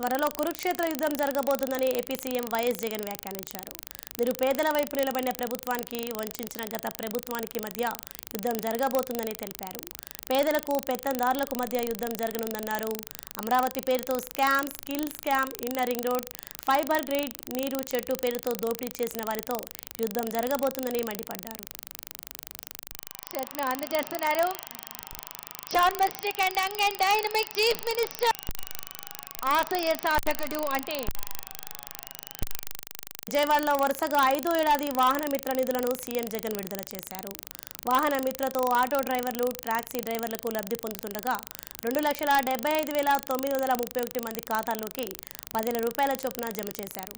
త్వరలో కురుక్షేత్ర యుద్ధం జరగబోతుందని ఏపీ సీఎం వైఎస్ జగన్ వ్యాఖ్యానించారు. మీరు పేదల వైపు నిలబడిన ప్రభుత్వానికి వంచిన గత ప్రభుత్వానికి మధ్య యుద్ధం జరగబోతుందని తెలిపారు. పేదలకు పెత్తందారులకు మధ్య యుద్ధం జరగనుందన్నారు. అమరావతి పేరుతో scam skill scam inner ring road fibre grid నీరు చెట్టు పేరుతో దోపిడీ చేసిన వారితో యుద్ధం జరగబోతుందని మండిపడ్డారు. సెట్ అందజేస్తున్నారు. Charismatic and young and dynamic chief minister ఆశయ సాధకుడు అంటే? విజయవాడలో వరుసగా ఐదో ఏడాది వాహన మిత్ర నిధులను సీఎం జగన్ విడుదల చేశారు. వాహన మిత్రతో ఆటో డ్రైవర్లు టాక్సీ డ్రైవర్లకు లబ్ధి పొందుతుండగా రెండు లక్షల డెబ్బై ఐదు వేల తొమ్మిది వందల ముప్పై ఒకటి మంది ఖాతాల్లోకి పదివేల రూపాయల చొప్పున జమ చేశారు.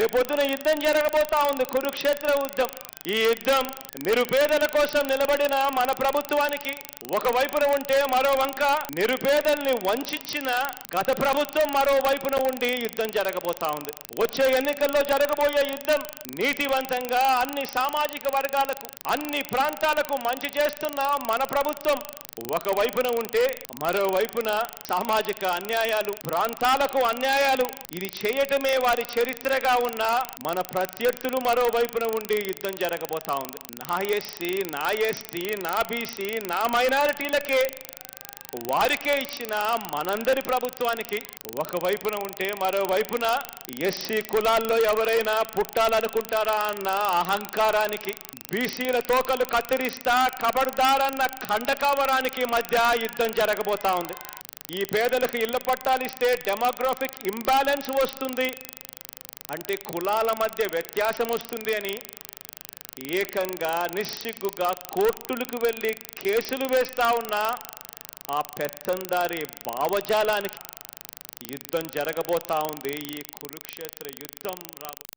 రేపొద్దున యుద్ధం జరగబోతా ఉంది. కురుక్షేత్ర యుద్ధం. ఈ యుద్ధం నిరుపేదల కోసం నిలబడిన మన ప్రభుత్వానికి ఒక వైపున ఉంటే మరో వంక నిరుపేదల్ని వంచిన గత ప్రభుత్వం మరో వైపున ఉండి యుద్ధం జరగబోతా ఉంది. వచ్చే ఎన్నికల్లో జరగబోయే యుద్ధం నీతివంతంగా అన్ని సామాజిక వర్గాలకు అన్ని ప్రాంతాలకు మంచి చేస్తున్న మన ప్రభుత్వం ఒక వైపున ఉంటే మరో వైపున సామాజిక అన్యాయాలు ప్రాంతాలకు అన్యాయాలు ఇది చేయటమే వారి చరిత్రగా ఉన్న మన ప్రత్యర్థులు మరో వైపున ఉండి యుద్ధం జరగబోతా ఉంది. నా ఎస్సీ నా ఎస్టీ నా బీసీ నా మైనారిటీలకే వారికే ఇచ్చిన మనందరి ప్రభుత్వానికి ఒక వైపున ఉంటే మరోవైపున ఎస్సీ కులాల్లో ఎవరైనా పుట్టాలనుకుంటారా అన్న అహంకారానికి బీసీల తోకలు కత్తిరిస్తా కబడ్దారన్న ఖండకావరానికి మధ్య యుద్ధం జరగబోతా ఉంది. ఈ పేదలకు ఇళ్ళ పట్టాలిస్తే డెమోగ్రాఫిక్ ఇంబ్యాలెన్స్ వస్తుంది. అంటే కులాల మధ్య వ్యత్యాసం వస్తుంది అని ఏకంగా నిస్సిగ్గుగా కోర్టులకు వెళ్ళి కేసులు వేస్తా ఉన్న ఆ పెత్తందారి భావజాలానికి యుద్ధం జరగబోతా ఉంది. ఈ కురుక్షేత్ర యుద్ధం రాబో